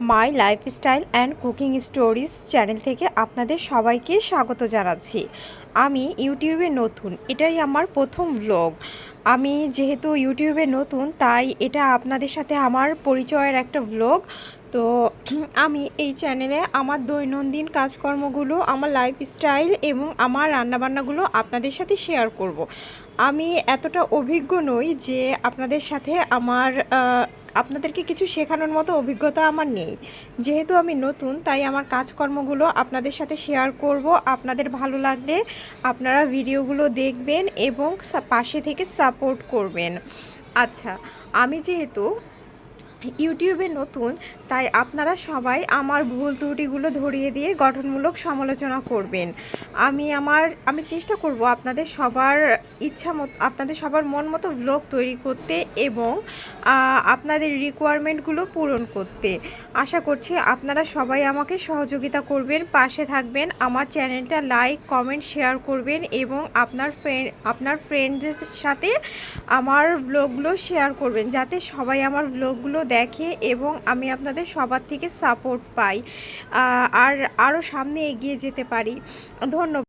My lifestyle and cooking stories channel থেকে আপনাদের সবাইকে স্বাগত জানাচ্ছি। আমি ইউটিউবে নতুন, এটাই আমার প্রথম ব্লগ আমি যেহেতু ইউটিউবে নতুন, তাই এটা আপনাদের সাথে আমার পরিচয়ের একটা ব্লগ তো আমি এই চ্যানেলে আমার দৈনন্দিন কাজকর্মগুলো, আমার লাইফস্টাইল এবং আমার রান্নাবান্নাগুলো আপনাদের সাথে শেয়ার করব। আমি এতটা অভিজ্ঞ নই যে আপনাদের সাথে আমার আপনাদেরকে কিছু শেখানোর মতো অভিজ্ঞতা আমার নেই। যেহেতু আমি নতুন, তাই আমার কাজকর্মগুলো আপনাদের সাথে শেয়ার করব। আপনাদের ভালো লাগলে আপনারা ভিডিওগুলো দেখবেন এবং পাশে থেকে সাপোর্ট করবেন। আচ্ছা আমি যেহেতু ইউটিউবে নতুন, তাই আপনারা সবাই আমার ভুল ত্রুটিগুলো ধরিয়ে দিয়ে গঠনমূলক সমালোচনা করবেন। আমি আমার, আমি চেষ্টা করব আপনাদের সবার ইচ্ছা মতো, আপনাদের সবার মন মতো ব্লগ তৈরি করতে এবং আপনাদের রিকোয়ারমেন্টগুলো পূরণ করতে। আশা করছি আপনারা সবাই আমাকে সহযোগিতা করবেন, পাশে থাকবেন, আমার চ্যানেলটা লাইক কমেন্ট শেয়ার করবেন এবং আপনার ফ্রেন্ড আপনার ফ্রেন্ডদের সাথে আমার ব্লগগুলো শেয়ার করবেন, যাতে সবাই আমার ব্লগগুলো দেখে এবং আমি আপনাদের সবার থেকে সাপোর্ট পাই। আর আরও সামনে এগিয়ে যেতে পারি। ধন্যবাদ।